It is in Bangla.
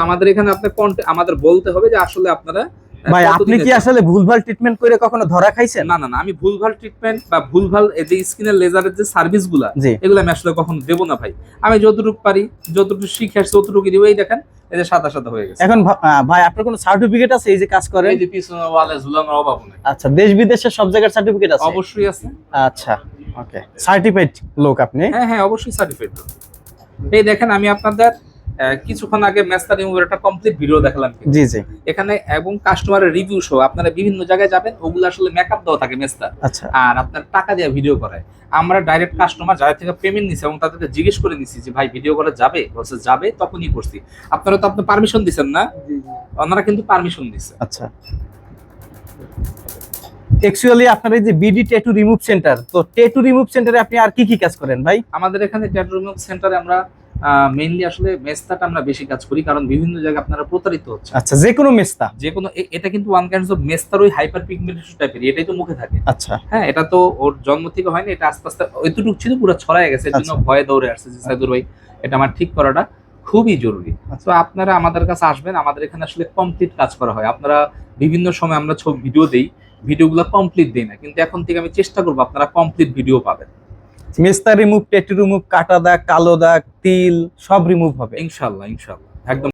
আমাদের এখানে আপনার কন্টে- আমাদের বলতে হবে যে আসলে আপনারা ভাই আপনি কি আসলে ভুলভাল ট্রিটমেন্ট করে কখনো ধরা খাইছেন? না না না আমি ভুলভাল ট্রিটমেন্ট বা ভুলভাল এই যে স্কিনের লেজারের যে সার্ভিসগুলা জি। এগুলো আমি আসলে কখনো দেবো না ভাই। আমি যতটুকু পারি যতটুকু শিখে আসছি ততটুকু দিব। এই দেখেন এই যে সাদা সাদা হয়ে গেছে। এখন ভাই আপনার কোনো সার্টিফিকেট আছে এই যে কাজ করেন? এই যে পিছনে ওয়ালে ঝুলানোর অভাব নেই। আচ্ছা দেশ বিদেশের সব জায়গার সার্টিফিকেট আছে? অবশ্যই আছে। আচ্ছা ওকে সার্টিফাইড লোক আপনি? হ্যাঁ হ্যাঁ অবশ্যই সার্টিফাইড এই দেখেন আমি আপনাদের কিছুক্ষণ আগে মেস্তা রিমুভের একটা কমপ্লিট ভিডিও দেখালাম জি জি। এখানে এবং কাস্টমারের রিভিউ সহ আপনারা বিভিন্ন জায়গায় যাবেন ওগুলো আসলে মেকআপ দেওয়া থাকে মেস্তা। আচ্ছা। আর আপনার টাকা দিয়ে ভিডিও করায়। আমরা ডাইরেক্ট কাস্টমার যাদের থেকে পেমেন্ট নিছি এবং তাদেরকে জিজ্ঞেস করে নিছি যে ভাই ভিডিও করা যাবে? বলছে যাবে তখনই করছি। আপনারা তো আপনি পারমিশন দিছেন না? ওনারা কিন্তু পারমিশন দিছে। আচ্ছা। অ্যাকচুয়ালি আপনার এই যে বিডি ট্যাটু রিমুভ সেন্টার তো ট্যাটু রিমুভ সেন্টারে আপনি আর কি কি কাজ করেন ভাই? আমাদের এখানে ট্যাটু রিমুভ সেন্টারে আমরা মেইনলি আসলে মেস্তাটা আমরা বেশি কাজ করি কারণ বিভিন্ন জায়গায় আপনারা প্রতারিত হচ্ছে আচ্ছা যে কোনো মেস্তা? যে কোনো এটা কিন্তু ওয়ান কাইন্ডস অফ মেস্তার ওই হাইপার পিগমেন্টেশন টাইপের এটাই তো মুখে থাকে। আচ্ছা। হ্যাঁ এটা তো ওর জন্ম থেকে হয়নি এটা আস্তে আস্তে ওইটুকু ছিল পুরো ছড়ায় গেছে এর জন্য আচ্ছা। ভয়ে দৌড়ে আসছে যে সাইদুর ভাই এটা আমার ঠিক করাটা খুবই জরুরি। আচ্ছা। তো আপনারা আমাদের কাছে আসবেন আমাদের এখানে আসলে কমপ্লিট কাজ করা হয়। আপনারা বিভিন্ন সময় আমরা ছবি ভিডিও দেই ভিডিওগুলো কমপ্লিট দেই না কিন্তু এখন থেকে আমি চেষ্টা করব আপনারা কমপ্লিট ভিডিও পাবেন। মেস্তা রিমুভ টেটু রিমুভ কাটা দাগ, কালো দাগ, তিল, সব রিমুভ হবে। ইনশাল্লাহ ইনশাল্লাহ। একদম